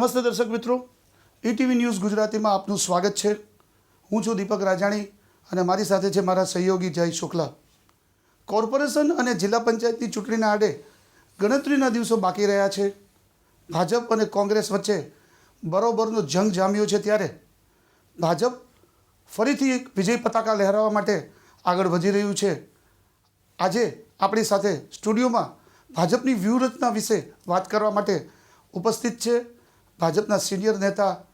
નમસ્તે દર્શક મિત્રો. ઈટીવી ન્યૂઝ ગુજરાતીમાં આપનું સ્વાગત છે. હું છું દીપક રાજાણી અને મારી સાથે છે મારા સહયોગી જય શુક્લા. કોર્પોરેશન અને જિલ્લા પંચાયતની ચૂંટણીના આડે ગણતરીના દિવસો બાકી રહ્યા છે. ભાજપ અને કોંગ્રેસ વચ્ચે બરોબરનો જંગ જામ્યો છે ત્યારે ભાજપ ફરીથી એક વિજય પતાકા લહેરાવવા માટે આગળ વધી રહ્યું છે. આજે આપણી સાથે સ્ટુડિયોમાં ભાજપની વ્યૂહરચના વિશે વાત કરવા માટે ઉપસ્થિત છે. ભાજપના સિનિયર નેતા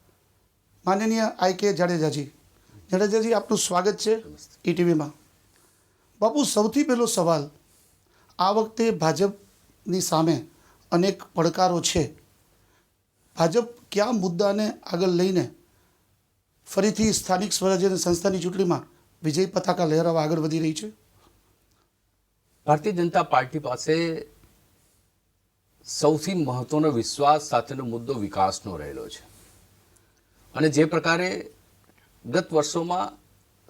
માનનીય આઈ કે જાડેજાજી. જાડેજાજી, આપનું સ્વાગત છે ઈટીવીમાં. બાપુ, સૌથી પહેલો સવાલ, આ વખતે ભાજપની સામે અનેક પડકારો છે. ભાજપ કયા મુદ્દાને આગળ લઈને ફરીથી સ્થાનિક સ્વરાજ્ય અને સંસ્થાની ચૂંટણીમાં વિજય પતાકા લહેરાવા આગળ વધી રહી છે? ભારતીય જનતા પાર્ટી પાસે સૌથી મહત્વનો વિશ્વાસ સાથેનો મુદ્દો વિકાસનો રહેલો છે. અને જે પ્રકારે ગત વર્ષોમાં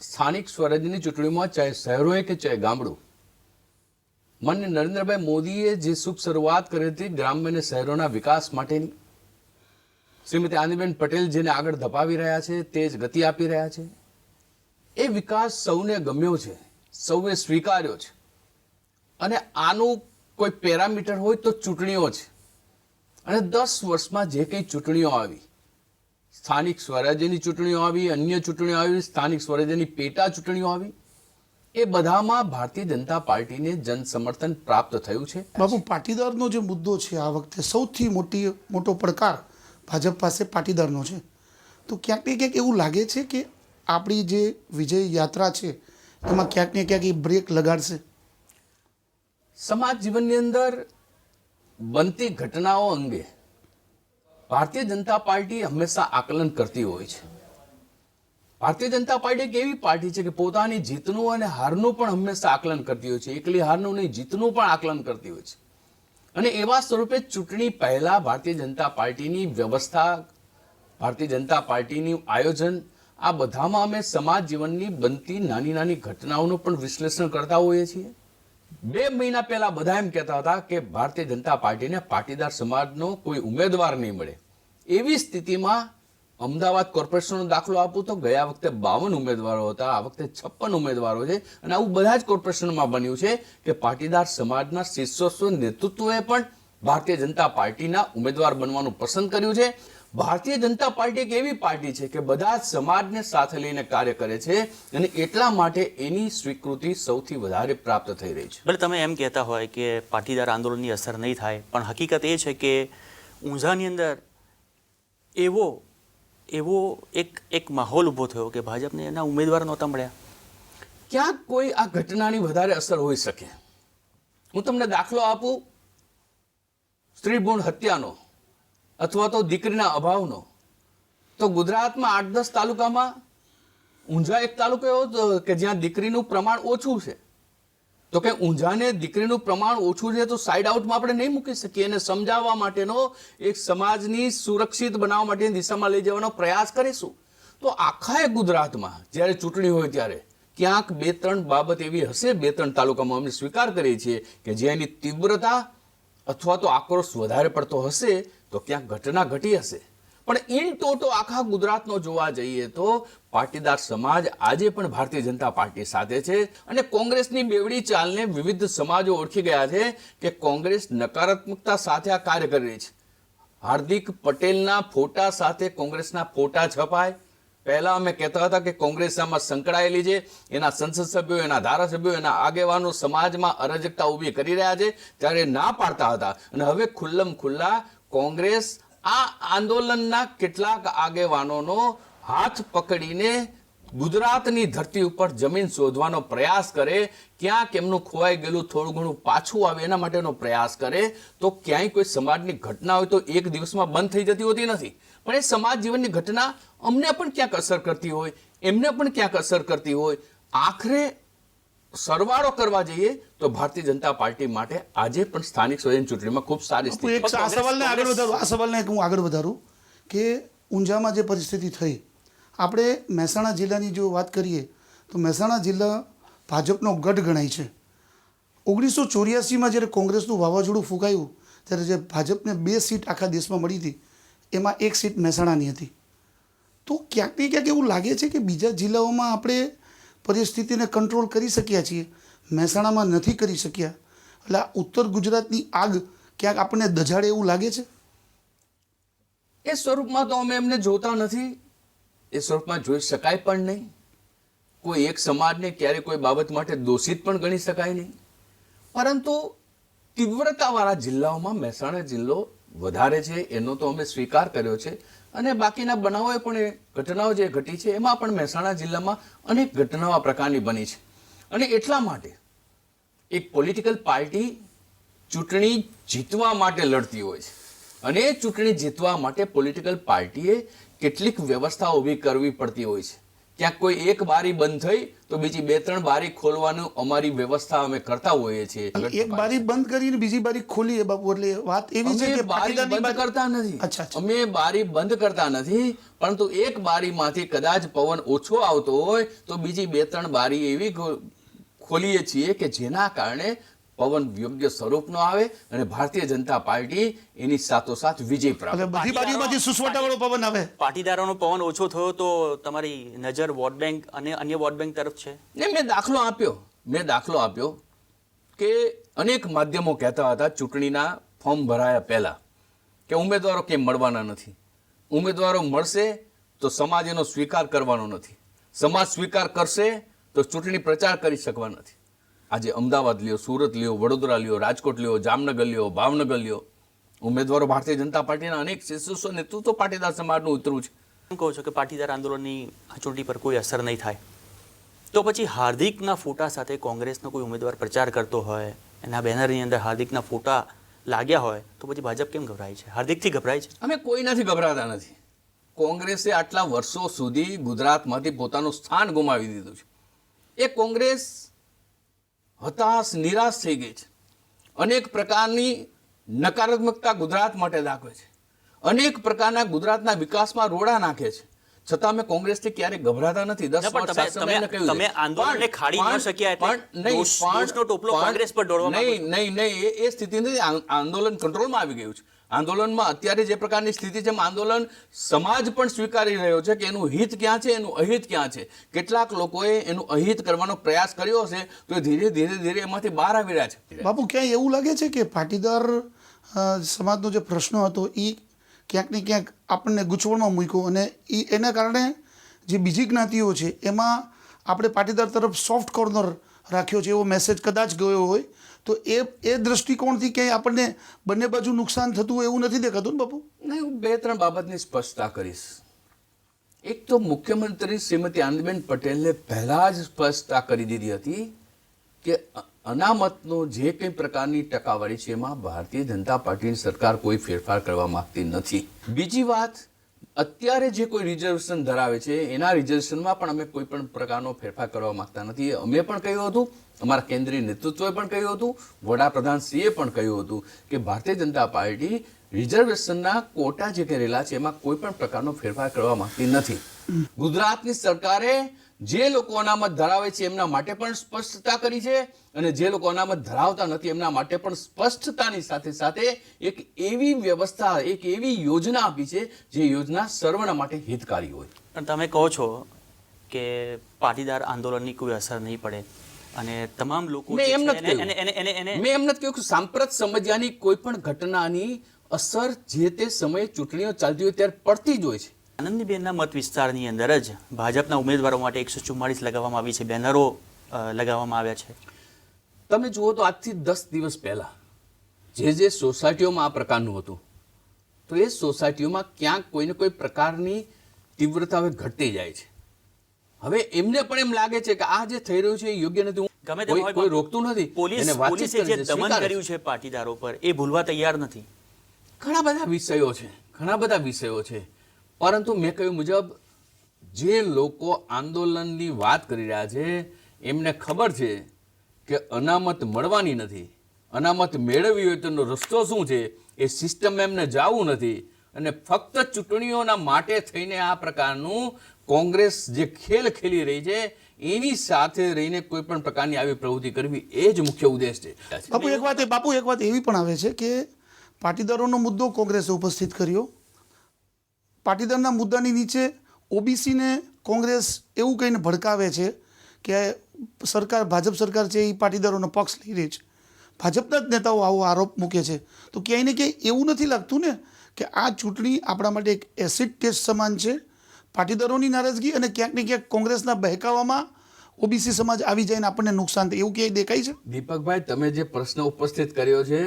સ્થાનિક સ્વરાજ્યની ચૂંટણીમાં ચાહે શહેરો હોય કે ચાહે ગામડું, માન્ય નરેન્દ્રભાઈ મોદીએ જે શુભ શરૂઆત કરી હતી ગ્રામ્ય અને શહેરોના વિકાસ માટેની, શ્રીમતી આનંદીબેન પટેલ જેને આગળ ધપાવી રહ્યા છે, તે જ ગતિ આપી રહ્યા છે. એ વિકાસ સૌને ગમ્યો છે, સૌએ સ્વીકાર્યો છે. અને આનું કોઈ પેરામીટર હોય તો ચૂંટણીઓ છે. અને દસ વર્ષમાં જે કંઈ ચૂંટણીઓ આવી, સ્થાનિક સ્વરાજ્યની ચૂંટણીઓ આવી, અન્ય ચૂંટણીઓ આવી, સ્થાનિક સ્વરાજ્યની પેટા ચૂંટણીઓ આવી, એ બધામાં ભારતીય જનતા પાર્ટીને જન સમર્થન પ્રાપ્ત થયું છે. બાપુ, પાટીદારનો જે મુદ્દો છે આ વખતે સૌથી મોટી, મોટો પડકાર ભાજપ પાસે પાટીદારનો છે. તો ક્યાંક ને ક્યાંક એવું લાગે છે કે આપણી જે વિજય યાત્રા છે, એમાં ક્યાંક ને ક્યાંક એ બ્રેક લગાડશે? સમાજ જીવનની અંદર બનતી ઘટનાઓ અંગે ભારતીય જનતા પાર્ટી હંમેશા આકલન કરતી હોય છે. ભારતીય જનતા પાર્ટી એક એવી પાર્ટી છે કે પોતાની જીતનું અને હારનું પણ હંમેશા આકલન કરતી હોય છે. એકલી હારનું નહીં, જીતનું પણ આકલન કરતી હોય છે. અને એવા સ્વરૂપે ચૂંટણી પહેલા ભારતીય જનતા પાર્ટીની વ્યવસ્થા, ભારતીય જનતા પાર્ટીનું આયોજન, આ બધામાં અમે સમાજ જીવનની બનતી નાની નાની ઘટનાઓનું પણ વિશ્લેષણ કરતા હોઈએ છીએ. બે મહિના પહેલા બધા એમ કહેતા હતા કે ભારતીય જનતા પાર્ટીને પાટીદાર સમાજનો કોઈ ઉમેદવાર નહીં મળે. એવી સ્થિતિમાં અમદાવાદ કોર્પોરેશનનો દાખલો આપું તો ગયા વખતે બાવન ઉમેદવારો હતા, આ વખતે છપ્પન ઉમેદવારો છે અને આવું બધા જ કોર્પોરેશનમાં બન્યું છે કે પાટીદાર સમાજના શીર્ષસ્વ નેતૃત્વએ પણ ભારતીય જનતા પાર્ટીના ઉમેદવાર બનવાનું પસંદ કર્યું છે. ભારતીય જનતા પાર્ટી એક એવી પાર્ટી છે કે બધા સમાજને સાથે લઈને કાર્ય કરે છે અને એટલા માટે એની સ્વીકૃતિ સૌથી વધારે પ્રાપ્ત થઈ રહી છે. ભલે તમે એમ કહેતા હોય કે પાટીદાર આંદોલનની અસર નહીં થાય પણ હકીકત એ છે કે ઊંઝાની અંદર એવો એવો એક એક માહોલ ઊભો થયો કે ભાજપને એના ઉમેદવાર નહોતા મળ્યા. ક્યાંક કોઈ આ ઘટનાની વધારે અસર હોઈ શકે. હું તમને દાખલો આપું. સ્ત્રીભૂણ હત્યાનો. અથવા તો દીકરીના અભાવનો. તો ગુજરાતમાં આઠ દસ તાલુકામાં ઊંઝા એક તાલુકો એવો કે જ્યાં દીકરીનું પ્રમાણ ઓછું છે. તો કે ઊંઝાને દીકરીનું પ્રમાણ ઓછું છે તો સાઈડ આઉટમાં આપણે નહીં મૂકી શકીએ એને સમજાવવા માટેનો એક સમાજની સુરક્ષિત બનાવવા માટેની દિશામાં લઈ જવાનો પ્રયાસ કરીશું. તો આખા એ ગુજરાતમાં જ્યારે ચૂંટણી હોય ત્યારે ક્યાંક બે ત્રણ બાબત એવી હશે, બે ત્રણ તાલુકામાં અમે સ્વીકાર કરીએ છીએ કે જેની તીવ્રતા અથવા તો આક્રોશ વધારે પડતો હશે તો ક્યાંક ઘટના ઘટી હશે. પણ ઇન ટોટો આખા ગુજરાતનો જોવા જઈએ તો પાટીદાર સમાજ આજે પણ ભારતીય જનતા પાર્ટી સાથે છે અને કોંગ્રેસની બેવડી ચાલને વિવિધ સમાજો ઓળખી ગયા છે કે કોંગ્રેસ નકારાત્મકતા સાથે આ કાર્ય કરી રહી છે. હાર્દિક પટેલના ફોટા સાથે કોંગ્રેસના ફોટા છપાય. પહેલા અમે કહેતા હતા કે કોંગ્રેસ આમાં સંકળાયેલી છે, એના સંસદ સભ્યો, એના ધારાસભ્યો, એના આગેવાનો સમાજમાં અરાજકતા ઊભી કરી રહ્યા છે, ત્યારે ના પાડતા હતા. અને હવે ખુલ્લમ ખુલ્લા કોંગ્રેસ આ આંદોલનના કેટલાક આગેવાનોનો હાથ પકડીને ગુજરાતની ધરતી ઉપર જમીન શોધવાનો પ્રયાસ કરે, ક્યાંક એમનું ખોવાઈ ગયેલું થોડું ઘણું પાછું આવે એના માટેનો પ્રયાસ કરે, તો ક્યાંય કોઈ સમાજની ઘટના હોય તો એક દિવસમાં બંધ થઈ જતી હોતી નથી. પણ એ સમાજ જીવનની ઘટના અમને પણ ક્યાંક અસર કરતી હોય, એમને પણ ક્યાંક અસર કરતી હોય. આખરે સરવાળો કરવા જઈએ તો ભારતીય જનતા પાર્ટી માટે આજે પણ સ્થાનિક સ્વયં ચૂંટણીમાં ખૂબ સારી સ્થિતિ. આ સવાલને આગળ વધારું આ સવાલને હું આગળ વધારું કે ઊંઝામાં જે પરિસ્થિતિ થઈ આપણે મહેસાણા જિલ્લાની જો વાત કરીએ તો મહેસાણા જિલ્લા ભાજપનો ગઢ ગણાય છે. ઓગણીસો ચોર્યાસીમાં જ્યારે કોંગ્રેસનું વાવાઝોડું ફૂંકાયું ત્યારે જે ભાજપને બે સીટ આખા દેશમાં મળી હતી એમાં એક સીટ મહેસાણાની હતી. તો ક્યાંક ને ક્યાંક એવું લાગે છે કે બીજા જિલ્લાઓમાં આપણે પરિસ્થિતિને કંટ્રોલ કરી શક્યા છીએ. મહેસાણામાં નથી કરી શક્યા. એટલે આ ઉત્તર ગુજરાતની આગ ક્યાંક આપણને દજાડે એવું લાગે છે? એ સ્વરૂપમાં તો અમે એમને જોતા નથી. એ સ્વરૂપમાં જોઈ શકાય પણ નહીં. કોઈ એક સમાજને ક્યારે કોઈ બાબત માટે દોષિત પણ ગણી શકાય નહીં. પરંતુ તીવ્રતાવાળા જિલ્લાઓમાં મહેસાણા જિલ્લો વધારે છે, એનો તો અમે સ્વીકાર કર્યો છે. અને બાકીના બનાવોએ પણ ઘટનાઓ જે ઘટી છે, એમાં પણ મહેસાણા જિલ્લામાં અનેક ઘટનાઓ આ પ્રકારની બની છે. અને એટલા માટે એક પોલિટિકલ પાર્ટી ચૂંટણી જીતવા માટે લડતી હોય છે. અને એ ચૂંટણી જીતવા માટે પોલિટિકલ પાર્ટીએ કેટલીક વ્યવસ્થા ઊભી કરવી પડતી હોય છે. ક્યાંક કોઈ એક બારી બંધ થઈ તો બીજી બે ત્રણ બારી ખોલવાનું અમારી વ્યવસ્થા અમે કરતા હોઈએ છીએ. એક બારી બંધ કરીને બીજી બારી ખોલીએ બાપુ એટલે વાત એવી છે કે બારી બંધ કરતા નથી. અમે બારી બંધ કરતા નથી પરંતુ એક બારીમાંથી કદાચ પવન ઓછો આવતો હોય તો બીજી બે ત્રણ બારી એવી ખોલીએ છીએ કે જેના કારણે પવન યોગ્ય સ્વરૂપનો આવે અને ભારતીય જનતા પાર્ટી એની સાથોસાથ વિજય પ્રાપ્ત બધી બારીઓમાંથી સુસવાટાવાળો પવન આવે. પાટીદારોનો પવન ઓછો થયો તો તમારી નજર વોટ બેંક અને અન્ય વોટ બેંક તરફ છે? ને મેં દાખલો આપ્યો. મેં દાખલો આપ્યો કે અનેક માધ્યમો કહેતા હતા ચૂંટણીના ફોર્મ ભરાયા પહેલા કે ઉમેદવારો કેમ મળવાના નથી? ઉમેદવારો મળશે તો સમાજ એનો સ્વીકાર કરવાનો નથી. સમાજ સ્વીકાર કરશે તો ચૂંટણી પ્રચાર કરી શકવા નથી. આજે અમદાવાદ લ્યો સુરત લ્યો વડોદરા લ્યો રાજકોટ લ્યો જામનગર લ્યો ભાવનગર લ્યો ઉમેદવારો ભારતીય જનતા પાર્ટીના અનેક શિષ્યો નેતૃત્વ પાટીદાર સમાજનું ઉતરું છે. એમ કહો છો કે પાટીદાર આંદોલનની આ ચૂંટણી પર કોઈ અસર નહીં થાય. તો પછી હાર્દિકના ફોટા સાથે કોંગ્રેસનો કોઈ ઉમેદવાર પ્રચાર કરતો હોય એના બેનરની અંદર હાર્દિકના ફોટા લાગ્યા હોય તો પછી ભાજપ કેમ ગભરાય છે? હાર્દિકથી ગભરાય છે? અમે કોઈનાથી ગભરાતા નથી. કોંગ્રેસે આટલા વર્ષો સુધી ગુજરાતમાંથી પોતાનું સ્થાન ગુમાવી દીધું છે. એ કોંગ્રેસ હતાશ નિરાશ થઈ ગઈ છે. અનેક પ્રકારની નકારાત્મકતા ગુજરાત માટે દાખવે છે. અનેક પ્રકારના ગુજરાતના વિકાસમાં રોડા નાખે છે. છતાં અમે કોંગ્રેસથી ક્યારેય ગભરાતા નથી. દસ તમે- આંદોલનને ખાડી ન શક્યા પણ નહીં, ટોપલો કોંગ્રેસ પર. નહીં નહીં નહીં એ એ સ્થિતિ નથી આંદોલન કંટ્રોલમાં આવી ગયું છે. આંદોલનમાં અત્યારે જે પ્રકારની સ્થિતિ છે આંદોલન સમાજ પણ સ્વીકારી રહ્યો છે કે એનું હિત ક્યાં છે, એનું અહિત ક્યાં છે? કેટલાક લોકોએ એનું અહિત કરવાનો પ્રયાસ કર્યો હશે, તો એ ધીરે ધીરે ધીરે એમાંથી બહાર આવી રહ્યા છે. બાપુ, ક્યાંય એવું લાગે છે કે પાટીદાર સમાજનો જે પ્રશ્ન હતો, એ ક્યાંક ને ક્યાંક આપણને ગૂંચવણમાં મૂક્યો અને એ એના કારણે જે બીજી જ્ઞાતિઓ છે, એમાં આપણે પાટીદાર તરફ સોફ્ટ કોર્નર રાખ્યો છે એવો મેસેજ કદાચ ગયો હોય તો એ એ દ્રષ્ટિકોણથી ક્યાંય આપણને બંને બાજુ નુકસાન થતું એવું નથી દેખાતું ને બાપુ? નહીં, હું બે, ત્રણ બાબતની સ્પષ્ટતા કરીશ. એક તો મુખ્યમંત્રી શ્રીમતી આનંદબેન પટેલે પહેલા જ સ્પષ્ટતા કરી દીધી હતી કે અનામતનો જે કંઈ પ્રકારની ટકાવારી છે એમાં ભારતીય જનતા પાર્ટીની સરકાર કોઈ ફેરફાર કરવા માંગતી નથી. બીજી વાત અત્યારે જે કોઈ રિઝર્વેશન ધરાવે છે, એના રિઝર્વેશનમાં પણ અમે કોઈ પણ પ્રકારનો ફેરફાર કરવા માંગતા નથી. અમે પણ કહ્યું હતું, અમારા કેન્દ્રીય નેતૃત્વએ પણ કહ્યું હતું, વડાપ્રધાન શ્રીએ પણ કહ્યું હતું કે ભારતીય જનતા પાર્ટી રિઝર્વેશનના કોટા જે કરેલા છે, એમાં કોઈ પણ પ્રકારનો ફેરફાર કરવા માંગતી નથી. ગુજરાતની સરકારે જે લોકો અનામત ધરાવે છે એમના માટે પણ સ્પષ્ટતા કરી છે અને જે લોકો અનામત ધરાવતા નથી એમના માટે પણ સ્પષ્ટતાની સાથે સાથે એક એવી વ્યવસ્થા એક એવી યોજના આપી છે જે યોજના સર્વના માટે હિતકારી હોય. પણ તમે કહો છો કે પાટીદાર આંદોલનની કોઈ અસર નહીં પડે અને તમામ લોકો મેં એમ નથી મેં એમ નથી કહ્યું કે સાંપ્રત સમજ્યાની કોઈ પણ ઘટનાની અસર જે તે સમયે ચૂંટણીઓ ચાલતી હોય ત્યારે પડતી જ હોય છે. આનંદીબેનના મત વિસ્તારની અંદર જ ભાજપના ઉમેદવારો માટે એકસો ચુમ્માળીસ લગાવવામાં આવી છે. બેનરો લગાવવામાં આવ્યા છે. તમે જુઓ તો આજથી દસ દિવસ પહેલા જે જે સોસાયટીઓમાં આ પ્રકારનું હતું તો એ સોસાયટીઓમાં ક્યાંક કોઈને કોઈ પ્રકારની તીવ્રતા હવે ઘટતી જાય છે. હવે એમને પણ એમ લાગે છે કે આ જે થઈ રહ્યું છે એ યોગ્ય નથી. ગમે તે કોઈ રોકતું નથી પોલીસ પોલીસે જે દમન કર્યું છે પાટીદારો પર એ ભૂલવા તૈયાર નથી. ઘણા બધા વિષયો છે. ઘણા બધા વિષયો છે. પરંતુ મેં કહ્યું મુજબ, જે લોકો આંદોલનની વાત કરી રહ્યા છે, એમને ખબર છે કે અનામત મળવાની નથી. અનામત મેળવવી હોય તેનો રસ્તો શું છે? એ સિસ્ટમ એમને જાવું નથી. અને ફક્ત ચૂંટણીઓના માટે થઈને આ પ્રકારનું કોંગ્રેસ જે ખેલ ખેલી રહી છે, એની સાથે રહીને કોઈ પણ પ્રકારની આવી પ્રવૃત્તિ કરવી એ જ મુખ્ય ઉદ્દેશ છે. બાપુ, એક વાત બાપુ, એક વાત એવી પણ આવે છે કે પાટીદારોનો મુદ્દો કોંગ્રેસે ઉપસ્થિત કર્યો. પાટીદારના મુદ્દાની નીચે ઓબીસીને કોંગ્રેસ એવું કહીને ભડકાવે છે કે સરકાર, ભાજપ સરકાર છે એ પાટીદારોનો પક્ષ લઈ રહી છે. ભાજપના જ નેતાઓ આવો આરોપ મૂકે છે. તો ક્યાંય ને ક્યાંય એવું નથી લાગતું ને કે આ ચૂંટણી આપણા માટે એક એસિડ ટેસ્ટ સમાન છે. પાટીદારોની નારાજગી અને ક્યાંક ને ક્યાંક કોંગ્રેસના બહેકાવામાં ઓબીસી સમાજ આવી જાય ને આપણને નુકસાન થાય. એવું ક્યાંય દેખાય છે? દીપકભાઈ, તમે જે પ્રશ્ન ઉપસ્થિત કર્યો છે,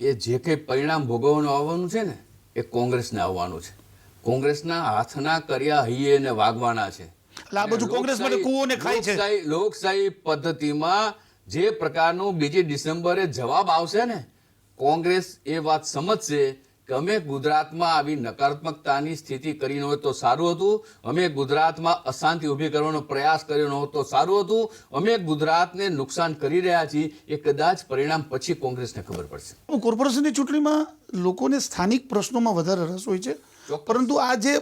એ જે કંઈ પરિણામ ભોગવવાનું આવવાનું છે ને, એ કોંગ્રેસને આવવાનું છે. કોંગ્રેસના હાથના કર્યા હૈયે ને વાગવાના છે. એટલે આ બધું કોંગ્રેસ માટે લોકશાહી- ખાય છે. લોકશાહી- લોકશાહી પદ્ધતિમાં જે પ્રકારનું બીજી ડિસેમ્બરે જવાબ આવશે ને કોંગ્રેસ એ વાત સમજશે કે અમે ગુજરાતમાં આવી નકારાત્મકતાની સ્થિતિ કરી ન હોત તો સારું હતું. અમે ગુજરાતમાં અશાંતિ ઊભી કરવાનો પ્રયાસ કર્યો ન હોત તો સારું હતું. અમે ગુજરાતને નુકસાન કરી રહ્યા છીએ. એ કદાચ પરિણામ પછી કોંગ્રેસને ખબર પડશે. કોર્પોરેશનની ચૂંટણીમાં લોકોને સ્થાનિક પ્રશ્નોમાં વધારે રસ હોય છે. પરંતુ આ જે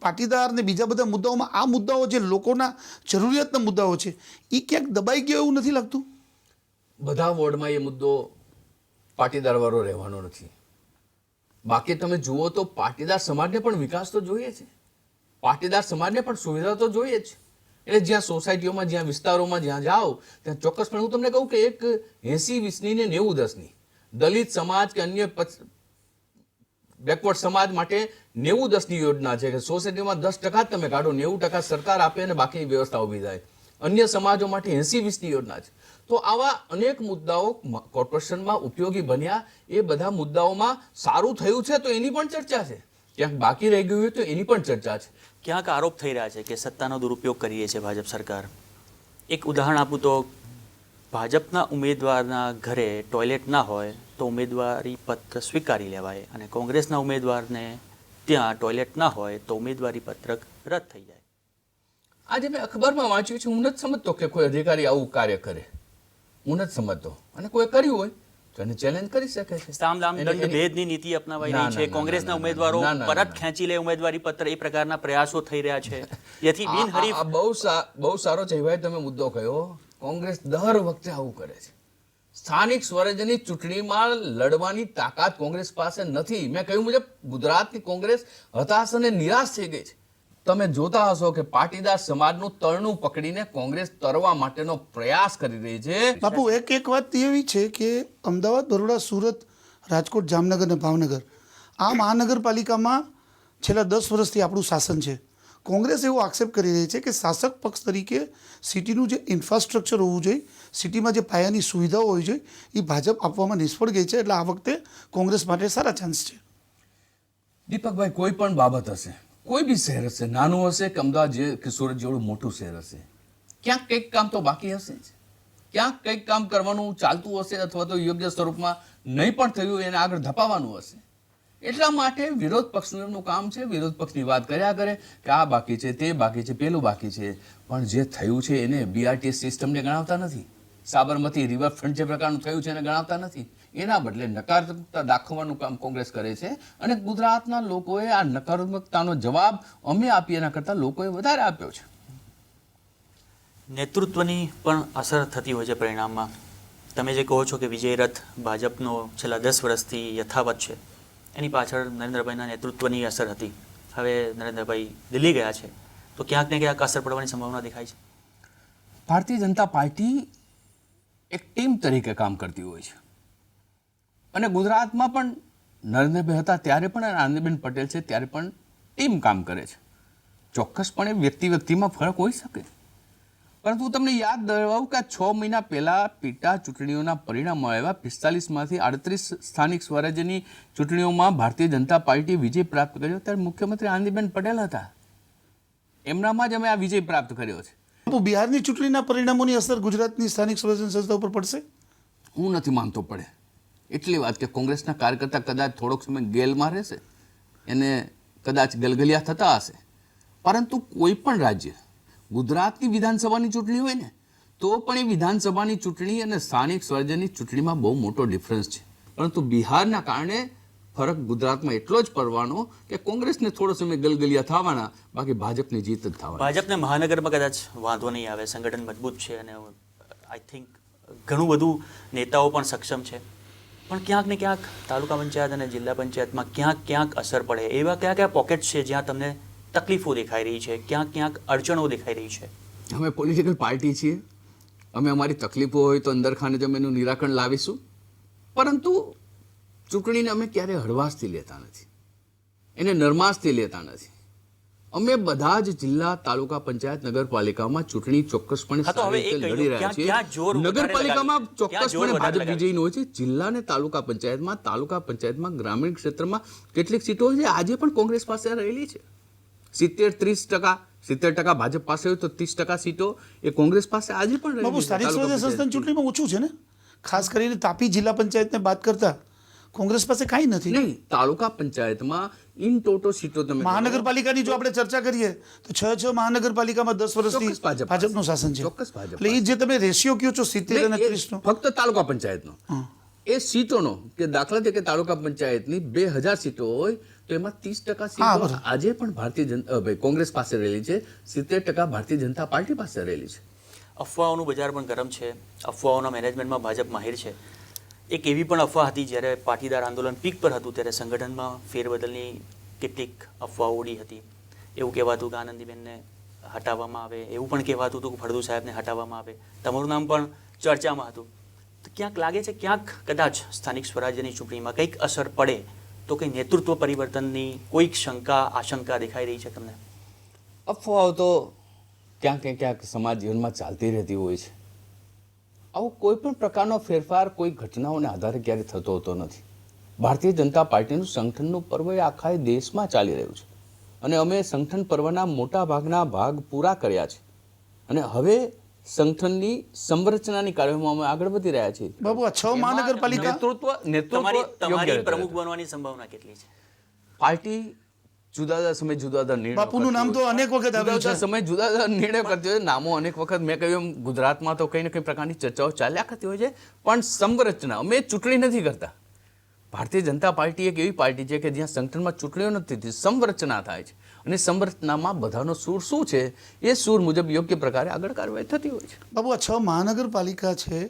પાટીદાર ને બીજા બધા મુદ્દાઓમાં, આ મુદ્દાઓ જે લોકોના જરૂરિયાતના મુદ્દાઓ છે એ ક્યાંક દબાઈ ગયો એવું નથી લાગતું? બધા વોર્ડમાં એ મુદ્દો પાટીદારવાળો રહેવાનો નથી. બાકી તમે જુઓ તો પાટીદાર સમાજને પણ વિકાસ તો જોઈએ છે. પાટીદાર સમાજને પણ સુવિધા તો જોઈએ જ. એટલે જ્યાં સોસાયટીઓમાં, જ્યાં વિસ્તારોમાં જ્યાં જાઓ, ત્યાં ચોક્કસપણે હું તમને કહું કે એક એસી, વીસની ને નેવું દસની દલિત સમાજ કે અન્ય બેકવર્ડ સમાજ માટે નેવું દસની યોજના છે કે સોસાયટીમાં દસ ટકા જ તમે કાઢો, નેવું ટકા સરકાર આપે અને બાકીની વ્યવસ્થા ઊભી થાય. અન્ય સમાજો માટે એસી વીસની યોજના છે. તો આવા અનેક મુદ્દાઓ કોર્પોરેશનમાં ઉપયોગી બન્યા, એ બધા મુદ્દાઓમાં સારું થયું છે તો એની પણ ચર્ચા છે. ક્યાંક બાકી રહી ગયું તો એની પણ ચર્ચા છે. ક્યાંક આરોપ થઈ રહ્યા છે કે સત્તાનો દુરુપયોગ કરીએ છે ભાજપ સરકાર. એક ઉદાહરણ આપું તો, ભાજપના ઉમેદવારના ઘરે ટોયલેટ ના હોય તો ઉમેદવારી પત્ર સ્વીકારી લેવાય અને કોંગ્રેસના ઉમેદવારને ત્યાં ટોયલેટ ના હોય તો ઉમેદવારી પત્રક રદ થઈ જાય. આજે મેં અખબારમાં વાંચ્યું છે હું નથી સમજતો કે કોઈ અધિકારી આવું કાર્ય કરે. હું નથી સમજતો. અને કોઈ કર્યું હોય તો એને ચેલેન્જ કરી શકે છે. સામ દામ દંડ ભેદની નીતિ અપનાવાઈ રહી છે. કોંગ્રેસના ઉમેદવારો પરત ખેંચી લે ઉમેદવારી પત્ર એ પ્રકારના પ્રયાસો થઈ રહ્યા છે. જેથી બિનહરીફ બહુ બહુ સારો છે ભાઈ તમે મુદ્દો કહ્યો. કોંગ્રેસ દર વખતે આવું કરે છે. સ્થાનિક સ્વરાજ્યની ચૂંટણીમાં લડવાની તાકાત કોંગ્રેસ પાસે નથી. મેં કહ્યું મુજબ, ગુજરાતની કોંગ્રેસ હતાશ અને નિરાશ થઈ ગઈ છે. તમે જોતા હશો કે પાટીદાર સમાજનું તરણું પકડીને કોંગ્રેસ તરવા માટેનો પ્રયાસ કરી રહી છે. બાપુ, એક એક વાત એવી છે કે અમદાવાદ, બરોડા, સુરત, રાજકોટ, જામનગર અને ભાવનગર આ મહાનગરપાલિકામાં છેલ્લા દસ વર્ષથી આપણું શાસન છે. કોંગ્રેસ એવો આક્ષેપ કરી રહી છે કે શાસક પક્ષ તરીકે સિટીનું જે ઇન્ફ્રાસ્ટ્રક્ચર હોવું જોઈએ, સિટીમાં જે પાયાની સુવિધાઓ હોવી જોઈએ, એ ભાજપ આપવામાં નિષ્ફળ ગઈ છે એટલે આ વખતે કોંગ્રેસ માટે સારા ચાન્સ છે. દીપકભાઈ, કોઈ પણ બાબત હશે, કોઈ બી શહેર હશે, નાનું હશે કે અમદાવાદ જે કે સુરત જેવડું મોટું શહેર હશે, ક્યાંક કંઈક કામ તો બાકી હશે જ. ક્યાંક કંઈક કામ કરવાનું ચાલતું હશે અથવા તો યોગ્ય સ્વરૂપમાં નહીં પણ થયું એને આગળ ધપાવવાનું હશે. એટલા માટે વિરોધ પક્ષનું કામ છે, વિરોધ પક્ષની વાત કર્યા કરે કે આ બાકી છે, તે બાકી છે, પેલું બાકી છે. પણ જે થયું છે એને બીઆરટીએસ સિસ્ટમને ગણાવતા નથી. સાબરમતી રિવરફ્રન્ટ જે પ્રકારનું થયું છે એને ગણાવતા નથી. એના બદલે નકારાત્મકતા દાખવવાનું કામ કોંગ્રેસ કરે છે અને ગુજરાતના લોકોએ આ નકારાત્મકતાનો જવાબ અમે આપીએ એના કરતાં લોકોએ વધારે આપ્યો છે. નેતૃત્વની પણ અસર થતી હોય છે પરિણામમાં. તમે જે કહો છો કે વિજય રથ ભાજપનો છેલ્લા દસ વર્ષથી યથાવત છે. એની પાછળ નરેન્દ્રભાઈના નેતૃત્વની અસર હતી. હવે નરેન્દ્રભાઈ દિલ્હી ગયા છે. તો ક્યાંક ને ક્યાંક અસર પડવાની સંભાવના દેખાય છે. ભારતીય જનતા પાર્ટી એક ટીમ તરીકે કામ કરતી હોય છે. અને ગુજરાતમાં પણ નરેન્દ્રભાઈ હતા ત્યારે પણ અને આનંદીબેન પટેલ છે ત્યારે પણ ટીમ કામ કરે છે. ચોક્કસપણે વ્યક્તિ વ્યક્તિમાં ફરક હોઈ શકે. પરંતુ તમને યાદ દરવાવું કે છ મહિના પહેલાં પેટા ચૂંટણીઓના પરિણામો આવ્યા. પિસ્તાલીસમાંથી આડત્રીસ સ્થાનિક સ્વરાજ્યની ચૂંટણીઓમાં ભારતીય જનતા પાર્ટીએ વિજય પ્રાપ્ત કર્યો. ત્યારે મુખ્યમંત્રી આનંદીબેન પટેલ હતા. એમનામાં જ અમે આ વિજય પ્રાપ્ત કર્યો છે. બિહારની ચૂંટણીના પરિણામોની અસર ગુજરાતની સ્થાનિક સ્વરાજ્યની સંસ્થા ઉપર પડશે? હું નથી માનતો પડે. એટલી વાત કે કોંગ્રેસના કાર્યકર્તા કદાચ થોડોક સમય ગેલમાં રહેશે. એને કદાચ ગલગલિયા થતા હશે. પરંતુ કોઈ પણ રાજ્ય ગુજરાતની વિધાનસભાની ચૂંટણી હોય ને, તો પણ એ વિધાનસભાની ચૂંટણી અને સ્થાનિક સ્વરાજ્યની ચૂંટણીમાં બહુ મોટો ડિફરન્સ છે. પરંતુ બિહારના કારણે ફરક ગુજરાતમાં એટલો જ પડવાનો કે કોંગ્રેસને થોડો સમય ગલગલિયા થવાના, બાકી ભાજપની જીત જ થવાની. ભાજપને મહાનગરમાં કદાચ વાંધો નહીં આવે, સંગઠન મજબૂત છે અને આઈ થિંક ઘણું બધું નેતાઓ પણ સક્ષમ છે. પણ ક્યાંક ને ક્યાંક તાલુકા પંચાયત અને જિલ્લા પંચાયતમાં ક્યાંક ક્યાંક અસર પડે. એવા કયા કયા પોકેટ છે જ્યાં તમને તકલીફો દેખાઈ રહી છે ક્યાંક ક્યાંક અડચણો દેખાઈ રહી છે. અમે પોલિટિકલ પાર્ટી છીએ. અમે અમારી તકલીફો હોય તો અંદર ખાને જ અમે એનું નિરાકરણ લાવીશું. પરંતુ ચૂંટણીને અમે ક્યારેય હળવાશથી લેતા નથી. એને નરમાશથી લેતા નથી. અમે બધા જ જિલ્લા તાલુકા પંચાયત નગરપાલિકામાં ચૂંટણી ચોક્કસપણે તો લડી રહ્યા છીએ. નગરપાલિકામાં ચોક્કસપણે ભાજપ લગાવ્યું? હોય છે. જિલ્લા અને તાલુકા પંચાયતમાં તાલુકા પંચાયતમાં ગ્રામીણ ક્ષેત્રમાં કેટલીક સીટો છે. આજે પણ કોંગ્રેસ પાસે રહેલી છે. સિત્તેર ત્રીસ ટકા સિત્તેર ટકા ભાજપ પાસે હોય તો ત્રીસ ટકા સીટો. એ કોંગ્રેસ પાસે આજે પણ બાબુ સ્થાનિક સ્વરાજ્ય સંસ્થાની ચૂંટણીમાં ઓછું છે ને? ખાસ કરીને તાપી જિલ્લા પંચાયતને બાદ કરતા કોંગ્રેસ પાસે કાંઈ નથી. નહીં તાલુકા પંચાયતમાં ઇન ટોટો સીટો તમે મહાનગરપાલિકાની જો આપણે ચર્ચા કરીએ તો છ છ મહાનગરપાલિકામાં દસ વર્ષથી ભાજપનું શાસન છે. ચોક્કસ ભાજપ એટલે એ જે તમે રેશિયો કયો છો સિત્તેર અને ત્રીસનો. ફક્ત તાલુકા પંચાયતનો. એ સીટોનો કે દાખલા તરીકે તાલુકા પંચાયતની બે હજાર સીટો હોય તો એમાં ત્રીસ ટકા સીટો આજે પણ ભારતીય જનતા કોંગ્રેસ પાસે રહેલી છે. સિત્તેર ટકા ભારતીય જનતા પાર્ટી પાસે રહેલી છે. અફવાઓનું બજાર પણ ગરમ છે. અફવાઓના મેનેજમેન્ટમાં ભાજપ માહિર છે. એક એવી પણ અફવા હતી જ્યારે પાટીદાર આંદોલન પીક પર હતું ત્યારે સંગઠનમાં ફેરબદલની કેટલીક અફવાઓ ઉડી હતી. એવું કહેવાતું કે આનંદીબેનને હટાવવામાં આવે. એવું પણ કહેવાતું હતું કે ફળદુ સાહેબને હટાવવામાં આવે. તમારું નામ પણ ચર્ચામાં હતું. તો ક્યાંક લાગે છે ક્યાંક કદાચ સ્થાનિક સ્વરાજ્યની ચૂંટણીમાં કંઈક અસર પડે તો કંઈ નેતૃત્વ પરિવર્તનની કોઈક શંકા, આશંકા દેખાઈ રહી છે તમને? અફવાઓ તો ક્યાંક ને ક્યાંક સમાજ જીવનમાં ચાલતી રહેતી હોય છે. આવો કોઈ પણ પ્રકારનો ફેરફાર, કોઈ ઘટનાઓને આધારે ક્યારે થતો હોતો નથી. ભારતીય જનતા પાર્ટીનું સંગઠનનું પર્વ એ આખા દેશમાં ચાલી રહ્યું છે. અને અમે સંગઠન પર્વના મોટા ભાગના ભાગ પૂરા કર્યા છે. અને હવે સંગઠનની સંરચનાની કાર્યમાં અમે આગળ વધી રહ્યા છીએ. બાબુ આ છ મહાનગરપાલિકા? નેતૃત્વ નેતૃત્વ તમારી પ્રમુખ બનવાની સંભાવના કેટલી છે? પાર્ટી જુદા જુદા સમય જુદા જુદા નિર્ણય બાપુનું નામ તો. અનેક વખત આવ્યું છે. સમય જુદા જુદા નિર્ણય કરતી હોય નામો અનેક વખત મેં કહ્યું એમ ગુજરાતમાં તો કઈ ને કઈ પ્રકારની ચર્ચાઓ ચાલ્યા કરતી હોય છે. પણ સંરચના અમે ચૂંટણી નથી કરતા. ભારતીય જનતા પાર્ટી એક એવી પાર્ટી છે કે જ્યાં સંગઠનમાં ચૂંટણીઓ નથી થતી સંરચના થાય છે. અને સંરચનામાં બધાનો સૂર શું છે એ સૂર મુજબ યોગ્ય પ્રકારે આગળ કાર્યવાહી થતી હોય છે. બાબુ આ છ મહાનગરપાલિકા છે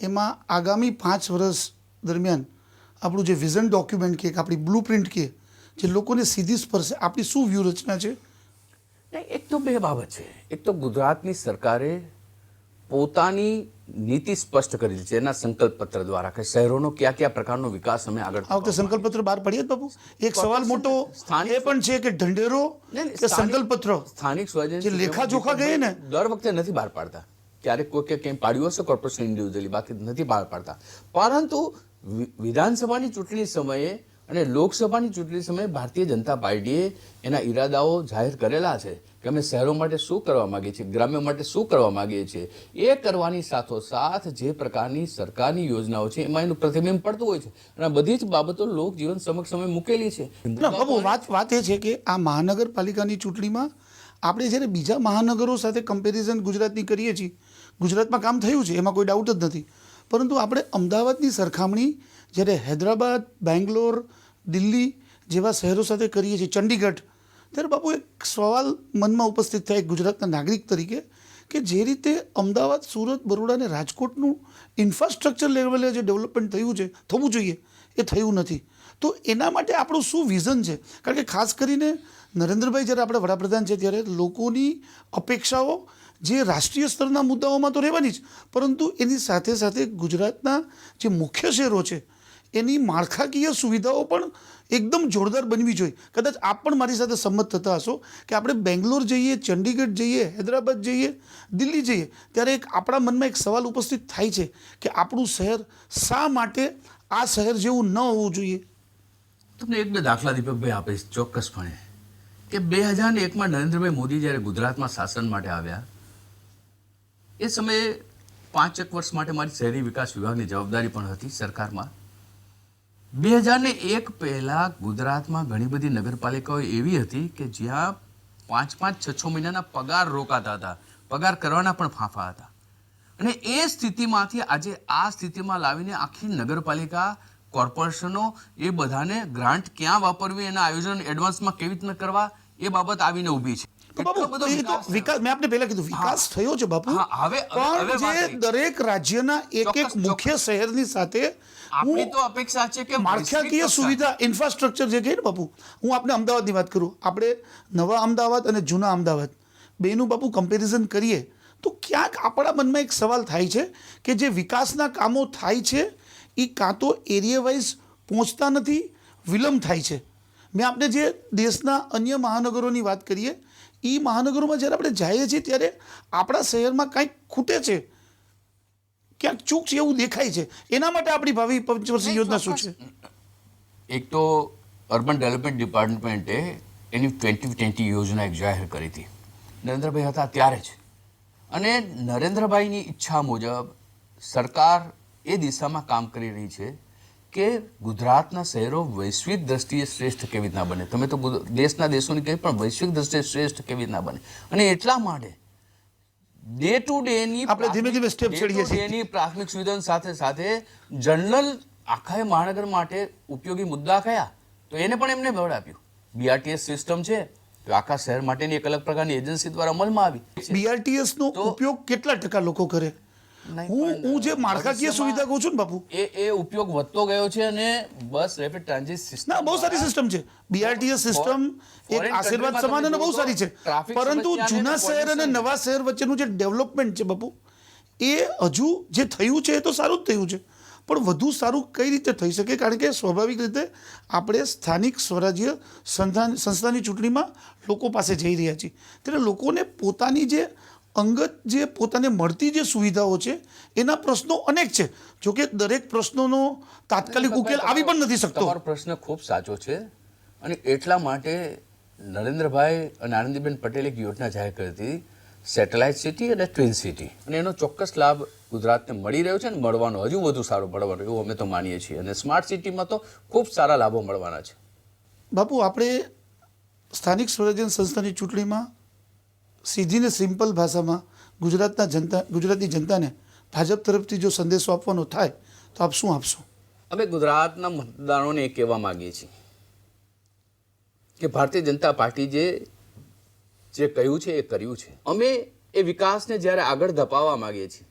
એમાં આગામી પાંચ વર્ષ દરમિયાન આપણું જે વિઝન ડોક્યુમેન્ટ કે આપણી બ્લુ પ્રિન્ટ કે જે લોકોને સીધી સ્પર્શે આપણી શું વ્યૂહરચના છે? એક તો બે બાબત છે. એક તો ગુજરાતની સરકારે પોતાની નીતિ સ્પષ્ટ કરેલી છે એના સંકલ્પ પત્ર દ્વારા કે શહેરોનો કયા કયા પ્રકારનો વિકાસ અમે આગળ આ વખતે સંકલ્પ પત્ર બહાર પડીએ બાબુ એક સવાલ મોટો એ પણ છે કે ઢંઢેરો કે સંકલ્પ પત્ર સ્થાનિક સ્વરાજ્ય જે લેખાજોખા ગઈ ને? દર વખતે નથી બહાર પાડતા. ક્યારેક કોઈ કે ક્યાંય પાડ્યું હશે કોર્પોરેશન ઇન્ડિવિજ્યુઅલી બાકી નથી બહાર પાડતા. પરંતુ વિધાનસભાની ચૂંટણી સમયે અને લોકસભાની ચૂંટણી સમયે ભારતીય જનતા પાર્ટીએ એના ઈરાદાઓ જાહેર કરેલા છે કે અમે શહેરો માટે શું કરવા માગીએ છીએ, ગ્રામ્ય માટે શું કરવા માગીએ છીએ, એ કરવાની સાથોસાથ જે પ્રકારની સરકારની યોજનાઓ છે એમાં એનું પ્રતિબિંબ પડતું હોય છે. અને બધી જ બાબતો લોકજીવન સમક્ષ અમે મૂકેલી છે. વાત વાત એ છે કે આ મહાનગરપાલિકાની ચૂંટણીમાં આપણે જ્યારે બીજા મહાનગરો સાથે કમ્પેરિઝન ગુજરાતની કરીએ છીએ, ગુજરાતમાં કામ થયું છે, એમાં કોઈ ડાઉટ જ નથી. પરંતુ આપણે અમદાવાદની સરખામણી જ્યારે હૈદરાબાદ, બેંગ્લોર, દિલ્હી જેવા શહેરો સાથે કરીએ છીએ, ચંડીગઢ, ત્યારે બાપુ એક સવાલ મનમાં ઉપસ્થિત થાય ગુજરાતના નાગરિક તરીકે કે જે રીતે અમદાવાદ, સુરત, બરોડા અને રાજકોટનું ઇન્ફ્રાસ્ટ્રક્ચર લેવલે જે ડેવલપમેન્ટ થયું છે, થવું જોઈએ, એ થયું નથી. તો એના માટે આપણું શું વિઝન છે? કારણ કે ખાસ કરીને નરેન્દ્રભાઈ જ્યારે આપણે વડાપ્રધાન છે ત્યારે લોકોની અપેક્ષાઓ જે રાષ્ટ્રીય સ્તરના મુદ્દાઓમાં તો રહેવાની જ. પરંતુ એની સાથે સાથે ગુજરાતના જે મુખ્ય શહેરો છે, એની માળખાકીય સુવિધાઓ પણ એકદમ જોરદાર બનવી જોઈએ. કદાચ આપ પણ મારી સાથે સંમત થતા હશો કે આપણે બેંગ્લોર જઈએ, ચંડીગઢ જઈએ, હૈદરાબાદ જઈએ, દિલ્હી જઈએ, ત્યારે એક આપણા મનમાં એક સવાલ ઉપસ્થિત થાય છે કે આપણું શહેર શા માટે આ શહેર જેવું ન હોવું જોઈએ? તમને એક બે દાખલા દીપકભાઈ આપીશ ચોક્કસપણે. કે બે હજાર એકમાં નરેન્દ્રભાઈ મોદી જ્યારે ગુજરાતમાં શાસન માટે આવ્યા એ સમયે પાંચ એક વર્ષ માટે મારી શહેરી વિકાસ વિભાગની જવાબદારી પણ હતી સરકારમાં. બે હજાર ને એક પહેલાં ગુજરાતમાં ઘણી બધી નગરપાલિકાઓ એવી હતી કે જ્યાં પાંચ પાંચ છ છ મહિનાના પગાર રોકાતા હતા, પગાર કરવાના પણ ફાંફા હતા. અને એ સ્થિતિમાંથી આજે આ સ્થિતિમાં લાવીને આખી નગરપાલિકા, કોર્પોરેશનો એ બધાને ગ્રાન્ટ ક્યાં વાપરવી, એના આયોજન એડવાન્સમાં કેવી રીતના કરવા, એ બાબત આવીને ઊભી છે. તો બાપુ એ તો વિકાસ મેં આપને પહેલા કીધું વિકાસ થયો છે બાપુ. હવે- હવે- હવે પણ વાત જે દરેક રાજ્યના એક એક મુખ્ય શહેરની સાથે આપણી તો અપેક્ષા છે કે માળખાકીય સુવિધા ઇન્ફ્રાસ્ટ્રક્ચર જે કહીએ ને બાપુ હું આપણે અમદાવાદની વાત કરું. આપણે નવા અમદાવાદ અને જૂના અમદાવાદ બેનું બાપુ કમ્પેરિઝન કરીએ તો ક્યાંક આપણા મનમાં એક સવાલ થાય છે કે જે વિકાસના કામો થાય છે એ કાં તો એરિયા વાઇઝ પહોંચતા નથી વિલંબ થાય છે. મેં આપણે જે દેશના અન્ય મહાનગરોની વાત કરીએ એ મહાનગરોમાં જ્યારે આપણે જઈએ છીએ ત્યારે આપણા શહેરમાં કાંઈક ખૂટે છે. ક્યાંક ચૂક છે એવું દેખાય છે. એના માટે આપણી ભાવિ પંચવર્ષીય યોજના શું છે? એક તો અર્બન ડેવલપમેન્ટ ડિપાર્ટમેન્ટે એની ટ્વેન્ટી ટ્વેન્ટી યોજના એક જાહેર કરી હતી. નરેન્દ્રભાઈ હતા ત્યારે જ. અને નરેન્દ્રભાઈની ઈચ્છા મુજબ સરકાર એ દિશામાં કામ કરી રહી છે. કે ગુજરાતના શહેરો વૈશ્વિક દ્રષ્ટિએ શ્રેષ્ઠ કેવી રીતના બને? તમે તો દેશના દેશોની કહી પણ વૈશ્વિક દ્રષ્ટિએ શ્રેષ્ઠ કેવી રીતના બને? અને એટલા માટે ડે ટુ ડેની આપણે ધીમે ધીમે ચડીએ છીએ. એની પ્રાથમિક સુવિધાની સાથે સાથે જનરલ આખા મહાનગર માટે ઉપયોગી મુદ્દા કયા? તો એને પણ એમને બળ આપ્યું. બીઆરટીએસ સિસ્ટમ છે તો આખા શહેર માટેની એક અલગ પ્રકારની એજન્સી દ્વારા અમલમાં આવી. બીઆરટીએસ નો ઉપયોગ કેટલા ટકા લોકો કરે? હું હું જે માળખાકીય સુવિધા કહું છું ને બાપુ. એ એ ઉપયોગ વધતો ગયો છે અને બસ રેપિડ ટ્રાન્ઝિટ સિસ્ટમ ના બહુ સારી સિસ્ટમ છે. બીઆરટીએસ સિસ્ટમ એક આશીર્વાદ સમાન અને બહુ સારી છે. પરંતુ જૂના શહેર અને નવા શહેર વચ્ચેનું જે ડેવલપમેન્ટ છે બાપુ એ હજુ જે થયું છે એ તો સારું જ થયું છે. પણ વધુ સારું કઈ રીતે થઈ શકે? કારણ કે સ્વાભાવિક રીતે આપણે સ્થાનિક સ્વરાજ્ય સંસ્થા સંસ્થાની ચૂંટણીમાં લોકો પાસે જઈ રહ્યા છીએ. ત્યારે લોકોને પોતાની જે અંગત જે પોતાને મળતી જે સુવિધાઓ છે એના પ્રશ્નો અનેક છે. જોકે દરેક પ્રશ્નોનો તાત્કાલિક ઉકેલ આવી પણ નથી શકતો. તમારો પ્રશ્ન ખૂબ સાચો છે અને એટલા માટે નરેન્દ્રભાઈ અને આનંદીબેન પટેલે એક યોજના જાહેર કરી હતી સેટેલાઇટ સિટી અને ટ્વિન સિટી. અને એનો ચોક્કસ લાભ ગુજરાતને મળી રહ્યો છે અને મળવાનો હજુ વધુ સારો મળવાનો એવું અમે તો માનીએ છીએ. અને સ્માર્ટ સિટીમાં તો ખૂબ સારા લાભો મળવાના છે. બાપુ આપણે સ્થાનિક સ્વરાજ્ય સંસ્થાની ચૂંટણીમાં સીધી ને સિમ્પલ ભાષામાં ગુજરાતના જનતા ગુજરાતની જનતાને ભાજપ તરફથી જો સંદેશો આપવાનો થાય, તો આપ શું આપશો? અમે ગુજરાતના મતદારોને એ કહેવા માગીએ છીએ કે ભારતીય જનતા પાર્ટી જે જે કહ્યું છે, એ કર્યું છે. અમે એ વિકાસને જ્યારે આગળ ધપાવવા માગીએ છીએ,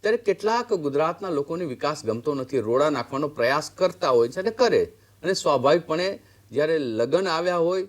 ત્યારે કેટલાક ગુજરાતના લોકોને વિકાસ ગમતો નથી. રોડા નાખવાનો પ્રયાસ કરતા હોય છે અને કરે. અને સ્વાભાવિકપણે જ્યારે લગ્ન આવ્યા હોય,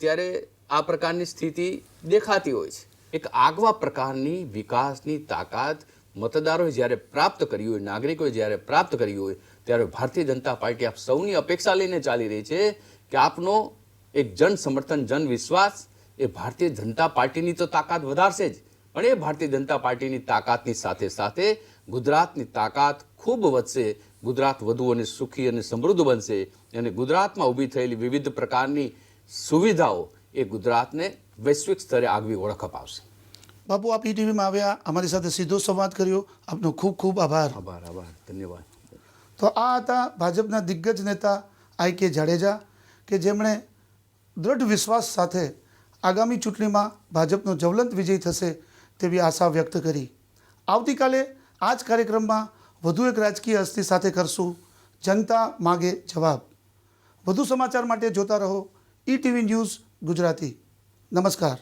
ત્યારે આ પ્રકારની સ્થિતિ દેખાતી હોય છે. એક આગવા પ્રકારની વિકાસની તાકાત મતદારોએ જ્યારે પ્રાપ્ત કરી હોય, નાગરિકોએ જ્યારે પ્રાપ્ત કરી હોય, ત્યારે ભારતીય જનતા પાર્ટી આપ સૌની અપેક્ષા લઈને ચાલી રહી છે કે આપનો એક જન સમર્થન જન વિશ્વાસ એ ભારતીય જનતા પાર્ટીની તો તાકાત વધારશે જ. પણ એ ભારતીય જનતા પાર્ટીની તાકાતની સાથે સાથે ગુજરાતની તાકાત ખૂબ વધશે. ગુજરાત વધુ અને સુખી અને સમૃદ્ધ બનશે. અને ગુજરાતમાં ઊભી થયેલી વિવિધ પ્રકારની સુવિધાઓ એ ગુજરાતને વૈશ્વિક સ્તરે આગવી ઓળખ અપાવશે. બાપુ આપ ઈટીવીમાં ટીવીમાં આવ્યા અમારી સાથે સીધો સંવાદ કર્યો. આપનો ખૂબ ખૂબ આભાર. આભાર આભાર. ધન્યવાદ. તો આ હતા ભાજપના દિગ્ગજ નેતા આઈ કે જાડેજા કે જેમણે દૃઢ વિશ્વાસ સાથે આગામી ચૂંટણીમાં ભાજપનો જવલંત વિજય થશે તેવી આશા વ્યક્ત કરી. આવતીકાલે આ જ કાર્યક્રમમાં વધુ એક રાજકીય હસ્તી સાથે કરશું. જનતા માગે જવાબ. વધુ સમાચાર માટે જોતા રહો ઈ ટીવી ન્યૂઝ ગુજરાતી. નમસ્કાર.